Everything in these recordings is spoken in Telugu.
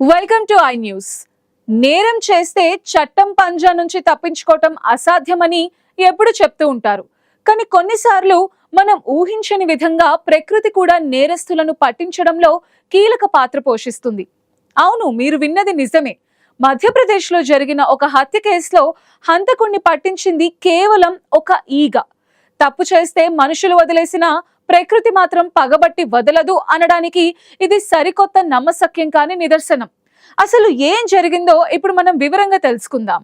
వెల్కమ్ టు ఐ న్యూస్ నేరం చేస్తే చట్టం పంజా నుంచి తప్పించుకోవటం అసాధ్యమని ఎప్పుడు చెప్తూ ఉంటారు. కానీ కొన్నిసార్లు మనం ఊహించని విధంగా ప్రకృతి కూడా నేరస్తులను పట్టించడంలో కీలక పాత్ర పోషిస్తుంది. అవును మీరు విన్నది నిజమే. మధ్యప్రదేశ్లో జరిగిన ఒక హత్య కేసులో హంతకుణ్ణి పట్టించింది కేవలం ఒక ఈగ. తప్పు చేస్తే మనుషులు వదిలేసిన ప్రకృతి మాత్రం పగబట్టి వదలదు అనడానికి ఇది సరికొత్త నమ్మసక్యం కాని నిదర్శనం. అసలు ఏం జరిగిందో ఇప్పుడు మనం వివరంగా తెలుసుకుందాం.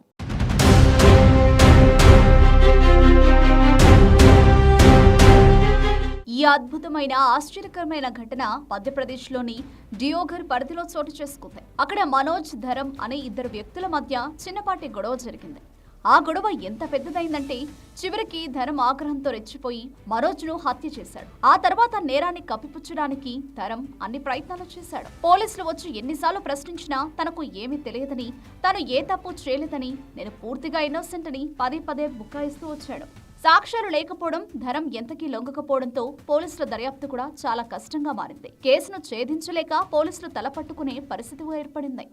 ఈ అద్భుతమైన ఆశ్చర్యకరమైన ఘటన మధ్యప్రదేశ్లోని డియోఘర్ పరిధిలో చోటు చేసుకుంది. అక్కడ మనోజ్ ధరం అనే ఇద్దరు వ్యక్తుల మధ్య చిన్నపాటి గొడవ జరిగింది. ఆ గొడవ ఎంత పెద్దదైందంటే చివరికి ధరం ఆగ్రహంతో రెచ్చిపోయి మనోజ్ను హత్య చేశాడు. ఆ తర్వాత నేరాన్ని కప్పిపుచ్చడానికి ధరం అన్ని ప్రయత్నాలు చేశాడు. పోలీసులు వచ్చి ఎన్నిసార్లు ప్రశ్నించినా తనకు ఏమీ తెలియదని తను ఏ తప్పు చేయలేదని నేను పూర్తిగా ఇన్నోసెంట్ అని పదే పదే బుక్కాయిస్తూ వచ్చాడు. సాక్ష్యాలు లేకపోవడం ధరం ఎంతకీ లొంగకపోవడంతో పోలీసుల దర్యాప్తు కూడా చాలా కష్టంగా మారింది. కేసును ఛేదించలేక పోలీసులు తలపట్టుకునే పరిస్థితి ఏర్పడింది.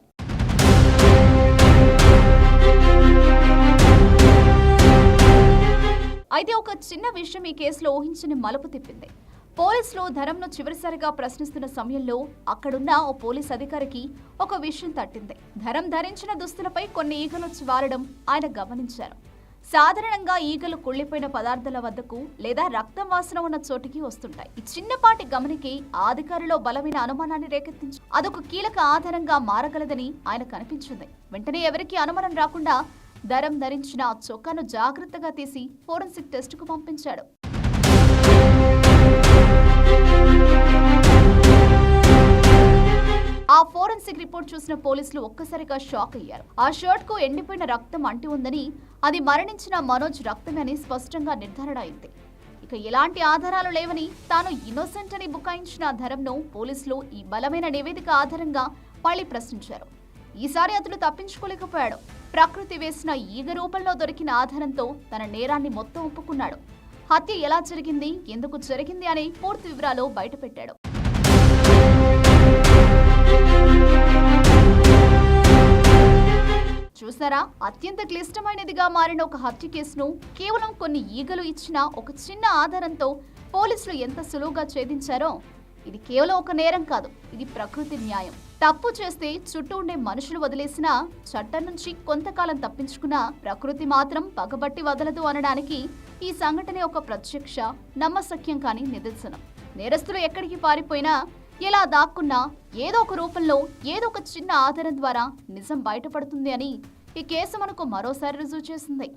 అయితే ఒక చిన్న విషయం ఈ కేసులో ఊహించని మలుపు తిప్పింది. పోలీసులు ధరంను చివరిసారిగా ప్రశ్నిస్తున్న సమయంలో అక్కడున్న ఓ పోలీస్ అధికారికి ఒక విషయం తట్టింది. ధరం ధరించిన దుస్తులపై కొన్ని ఈగలు చివారడం వారడం ఆయన గమనించారు. సాధారణంగా ఈగలు కుళ్ళిపోయిన పదార్థాల వద్దకు లేదా రక్తం వాసన ఉన్న చోటికి వస్తుంటాయి. ఈ చిన్నపాటి గమనికి ఆ అధికారిలో బలమైన అనుమానాన్ని రేకెత్తించి అదొక కీలక ఆధారంగా మారగలదని ఆయన కనిపించింది. వెంటనే ఎవరికీ అనుమానం రాకుండా ధరం ధరించిన ఆ చొక్కాను జాగ్రత్తగా తీసి ఫోరెన్సిక్ టెస్టుకు పంపించాడు. ఆ ఫోరెన్సిక్ రిపోర్ట్ చూసిన పోలీసులు ఒక్కసారిగా షాక్ అయ్యారు. ఆ షర్ట్కు ఎండిపోయిన రక్తం అంటి ఉందని అది మరణించిన మనోజ్ రక్తమని స్పష్టంగా నిర్ధారణ అయింది. ఇక ఎలాంటి ఆధారాలు లేవని తాను ఇన్నోసెంట్ అని బుకాయించిన ధరంను పోలీసులు ఈ బలమైన నివేదిక ఆధారంగా మళ్ళీ ప్రశ్నించారు. ఈసారి అతడు తప్పించుకోలేకపోయాడు. ప్రకృతి వేసిన ఈగ రూపంలో దొరికిన ఆధారంతో తన నేరాన్ని మొత్తం ఒప్పుకున్నాడు. హత్య ఎలా జరిగింది ఎందుకు జరిగింది అనే పూర్తి వివరాలు బయటపెట్టాడు. చూసారా? అత్యంత క్లిష్టమైనదిగా మారిన ఒక హత్య కేసును కేవలం కొన్ని ఈగలు ఇచ్చిన ఒక చిన్న ఆధారంతో పోలీసులు ఎంత సులువుగా ఛేదించారో ఇది కేవలం ఒక నేరం కాదు ఇది ప్రకృతి న్యాయం. తప్పు చేస్తే చుట్టూ ఉండే మనుషులు వదిలేసినా చట్టం నుంచి కొంతకాలం తప్పించుకున్న ప్రకృతి మాత్రం పగబట్టి వదలదు అనడానికి ఈ సంఘటన ఒక ప్రత్యక్ష నమ్మశక్యం కాని నిదర్శనం. నేరస్తులు ఎక్కడికి పారిపోయినా ఎలా దాక్కున్నా ఏదో ఒక రూపంలో ఏదో ఒక చిన్న ఆధారం ద్వారా నిజం బయటపడుతుంది అని ఈ కేసు మనకు మరోసారి రుజువు చేసింది.